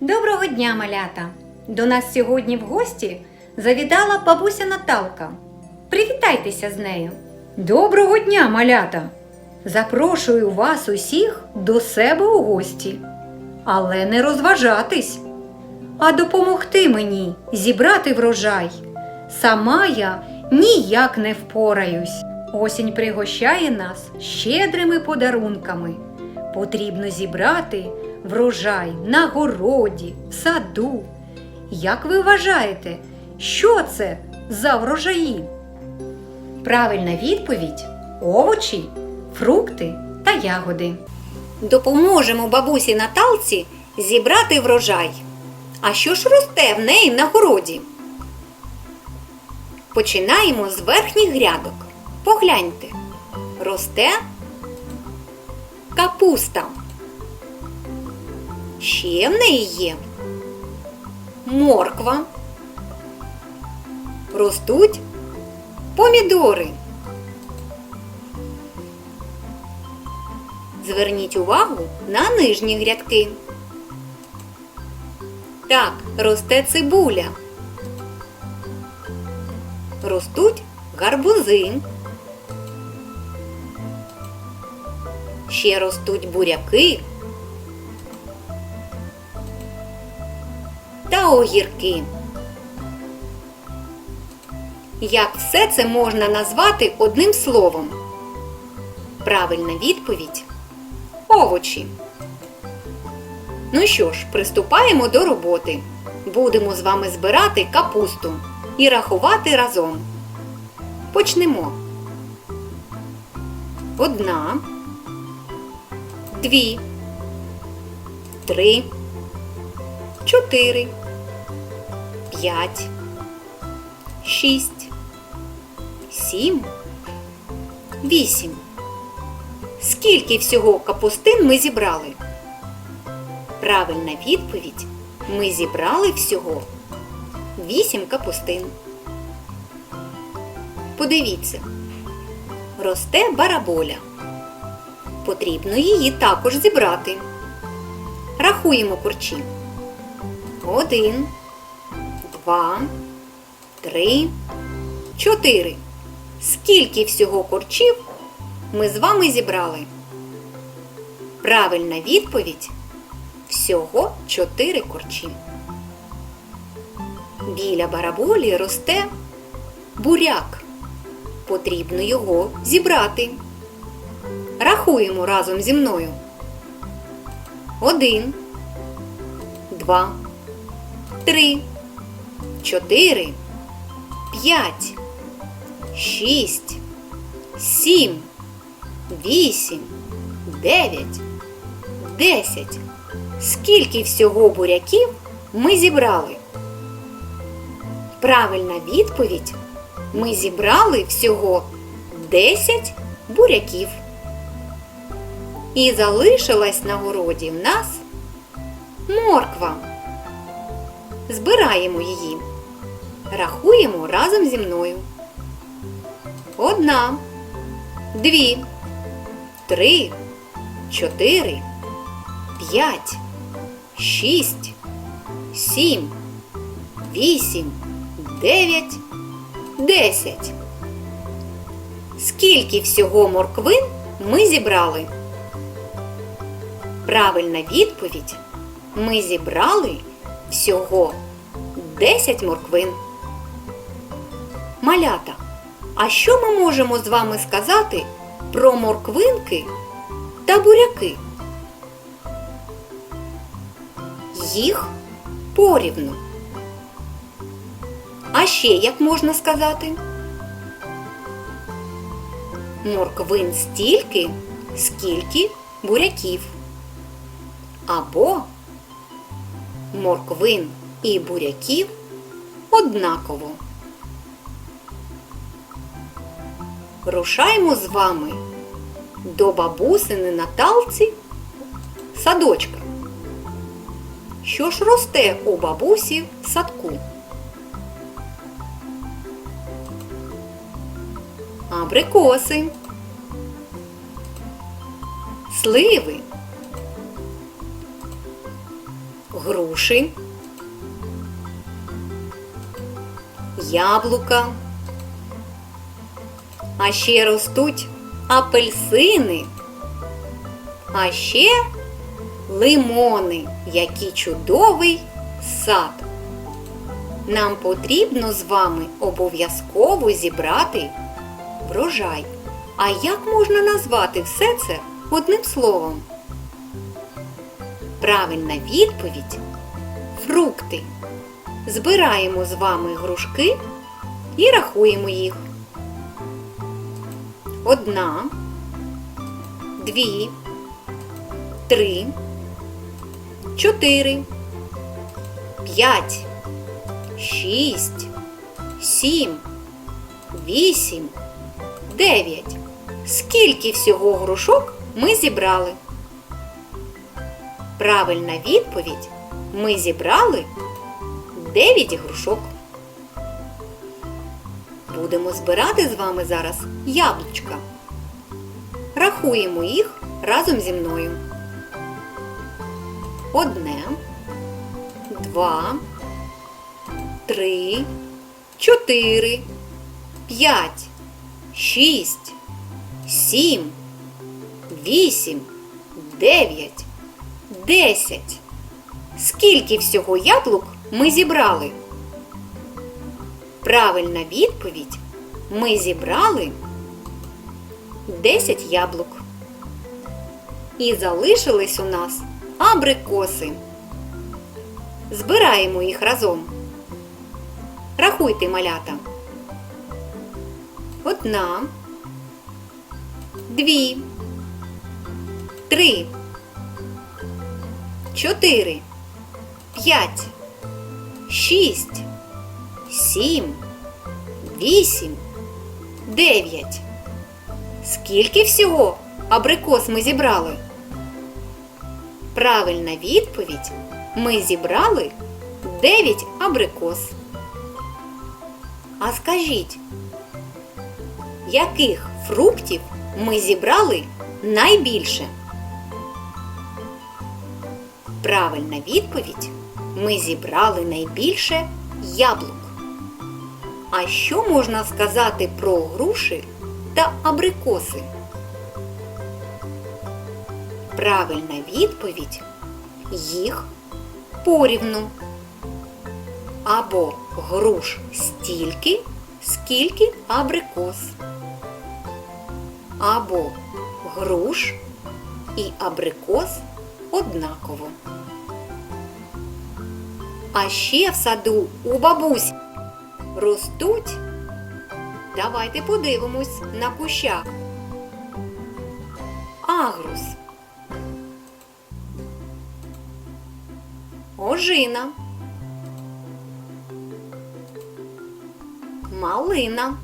Доброго дня, малята! До нас сьогодні в гості завідала бабуся Наталка. Привітайтеся з нею. Доброго дня, малята! Запрошую вас усіх до себе у гості. Але не розважатись, а допомогти мені зібрати врожай. Сама я ніяк не впораюсь. Осінь пригощає нас щедрими подарунками. Потрібно зібрати врожай на городі, в саду. Як ви вважаєте, що це за врожаї? Правильна відповідь овочі, фрукти та ягоди. Допоможемо бабусі Наталці зібрати врожай. А що ж росте в неї на городі? Починаємо з верхніх грядок. Погляньте, росте капуста. Ще в неї є морква. Ростуть помідори. Зверніть увагу на нижні грядки. Так, росте цибуля. Ростуть гарбузи. Ще ростуть буряки та огірки. Як все це можна назвати одним словом? Правильна відповідь овочі. Ну що ж, приступаємо до роботи. Будемо з вами збирати капусту і рахувати разом. Почнемо. Одна, дві, три, чотири, п'ять, шість, сім, вісім. Скільки всього капустин ми зібрали? Правильна відповідь. Ми зібрали всього вісім капустин. Подивіться, росте бараболя. Потрібно її також зібрати. Рахуємо курчі. Один, два, три, чотири. Скільки всього корчів ми з вами зібрали? Правильна відповідь всього чотири корчі. Біля бараболі росте буряк. Потрібно його зібрати. Рахуємо разом зі мною. Один, два, три, чотири, п'ять, шість, сім, вісім, дев'ять, десять. Скільки всього буряків ми зібрали? Правильна відповідь ми зібрали всього 10 буряків. І залишилась на городі в нас морква. Збираємо її. Рахуємо разом зі мною. Одна, дві, три, чотири, п'ять, шість, сім, вісім, дев'ять, десять. Скільки всього морквин ми зібрали? Правильна відповідь. Ми зібрали всього 10 морквин. Малята. А що ми можемо з вами сказати про морквинки та буряки? Їх порівну. А ще як можна сказати? Морквин стільки, скільки буряків. Або морквин і буряків однаково. Рушаємо з вами до бабусини Наталці садочка. Що ж росте у бабусі в садку? Абрикоси, сливи, груші, яблука, а ще ростуть апельсини, а ще лимони, який чудовий сад. Нам потрібно з вами обов'язково зібрати врожай. А як можна назвати все це одним словом? Правильна відповідь фрукти. Збираємо з вами грушки і рахуємо їх. Одна, дві, три, чотири, п'ять, шість, сім, вісім, дев'ять. Скільки всього грушок ми зібрали? Правильна відповідь ми зібрали 9 грушок. Будемо збирати з вами зараз яблучка. Рахуємо їх разом зі мною. Одне, два, три, чотири, п'ять, шість, сім, вісім, дев'ять, десять. Скільки всього яблук ми зібрали? Правильна відповідь ми зібрали 10 яблук. І залишились у нас абрикоси. Збираємо їх разом. Рахуйте малята. Одна, дві, три, чотири, п'ять, шість, сім, вісім, дев'ять. Скільки всього абрикос ми зібрали? Правильна відповідь ми зібрали 9 абрикос. А скажіть, яких фруктів ми зібрали найбільше? Правильна відповідь ми зібрали найбільше яблук. А що можна сказати про груші та абрикоси? Правильна відповідь їх порівну. Або груш стільки, скільки абрикос. Або груш і абрикос однаково. А ще в саду у бабусі ростуть. Давайте подивимось на кущах. Агрус. Ожина. Малина.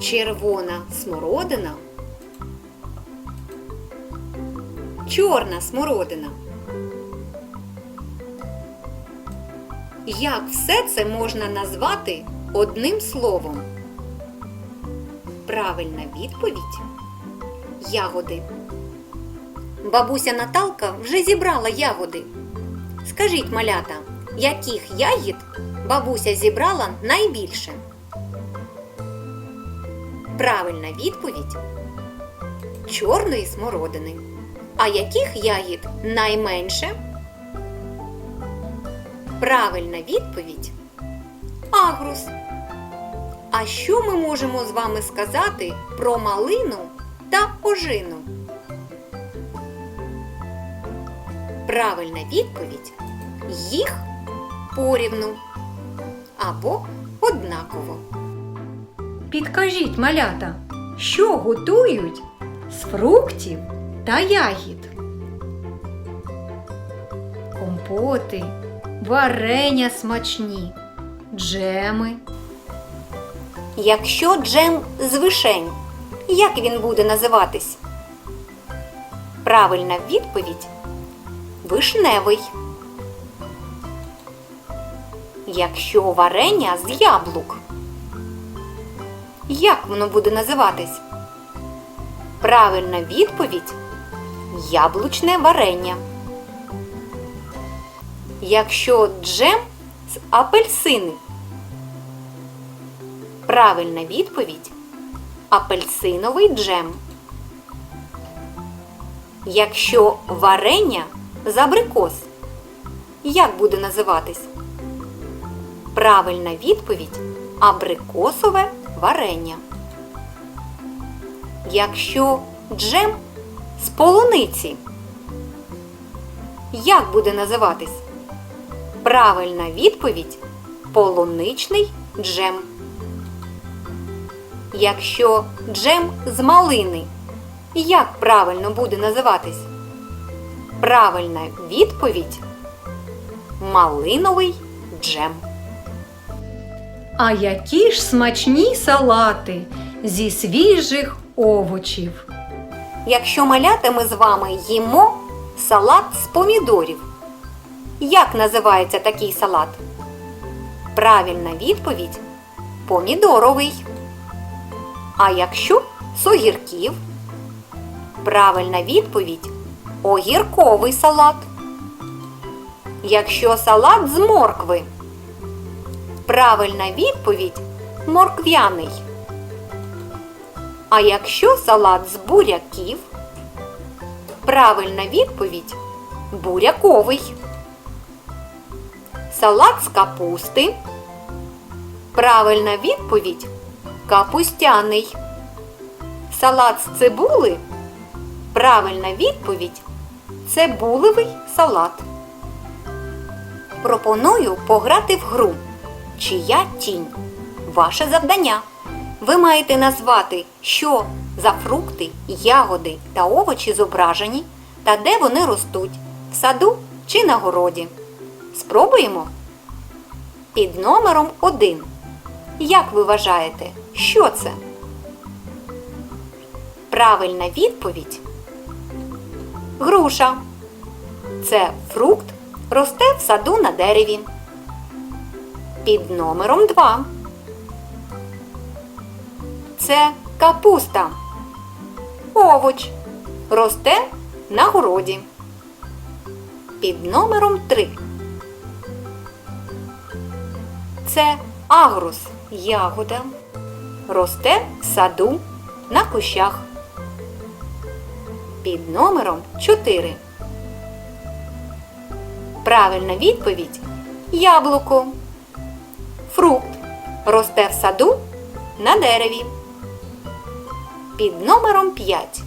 Червона смородина. Чорна смородина. Як все це можна назвати одним словом? Правильна відповідь ягоди. Бабуся Наталка вже зібрала ягоди. Скажіть, малята, яких ягід бабуся зібрала найбільше? Правильна відповідь чорної смородини. А яких ягід найменше? Правильна відповідь агрус. А що ми можемо з вами сказати про малину та ожину? Правильна відповідь їх порівну або однаково. Підкажіть, малята, що готують з фруктів та ягід? Компоти, варення смачні, джеми. Якщо джем з вишень, як він буде називатись? Правильна відповідь вишневий. Якщо варення з яблук, як воно буде називатись? Правильна відповідь яблучне варення. Якщо джем з апельсини. Правильна відповідь апельсиновий джем. Якщо варення з абрикос, як буде називатись? Правильна відповідь абрикосове варення. Якщо джем з полуниці, як буде називатись? Правильна відповідь полуничний джем. Якщо джем з малини, як правильно буде називатись? Правильна відповідь малиновий джем. А які ж смачні салати зі свіжих овочів. Якщо маляти ми з вами їмо салат з помідорів. Як називається такий салат? Правильна відповідь помідоровий. А якщо з огірків? Правильна відповідь огірковий салат. Якщо салат з моркви. Правильна відповідь морквяний. А якщо салат з буряків? Правильна відповідь буряковий. Салат з капусти. Правильна відповідь капустяний. Салат з цибули. Правильна відповідь цибулевий салат. Пропоную пограти в гру. Чия тінь? Ваше завдання. Ви маєте назвати, що за фрукти, ягоди та овочі зображені та де вони ростуть в саду чи на городі. Спробуємо? Під номером 1. Як ви вважаєте, що це? Правильна відповідь Груша. Це фрукт росте в саду на дереві. Під номером 2. Це капуста. Овоч. Росте на городі. Під номером 3. Це агрус. Ягода. Росте в саду на кущах. Під номером 4. Правильна відповідь яблуко. Фрукт росте в саду на дереві. Під номером 5.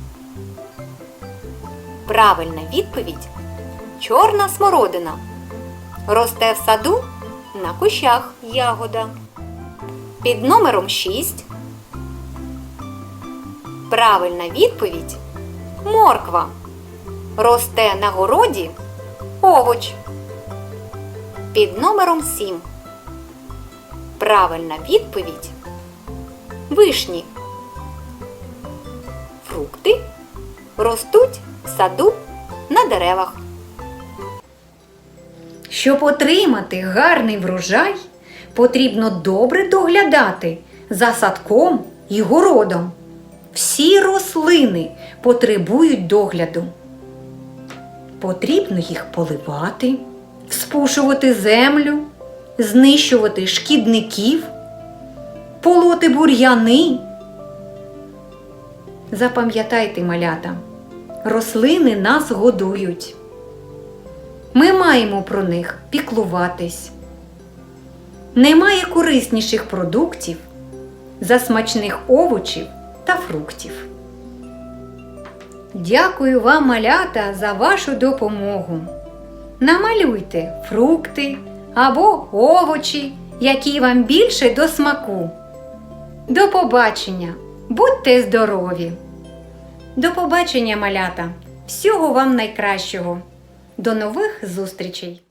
Правильна відповідь чорна смородина. Росте в саду на кущах ягода. Під номером 6. Правильна відповідь морква. Росте на городі овоч. Під номером 7. Правильна відповідь вишні. Фрукти ростуть в саду на деревах. Щоб отримати гарний врожай, потрібно добре доглядати за садком і городом. Всі рослини потребують догляду. Потрібно їх поливати, вспушувати землю, знищувати шкідників, полоти бур'яни. Запам'ятайте, малята, рослини нас годують. Ми маємо про них піклуватись. Немає корисніших продуктів за смачних овочів та фруктів. Дякую вам, малята, за вашу допомогу. Намалюйте фрукти або овочі, які вам більше до смаку. До побачення! Будьте здорові! До побачення, малята! Всього вам найкращого! До нових зустрічей!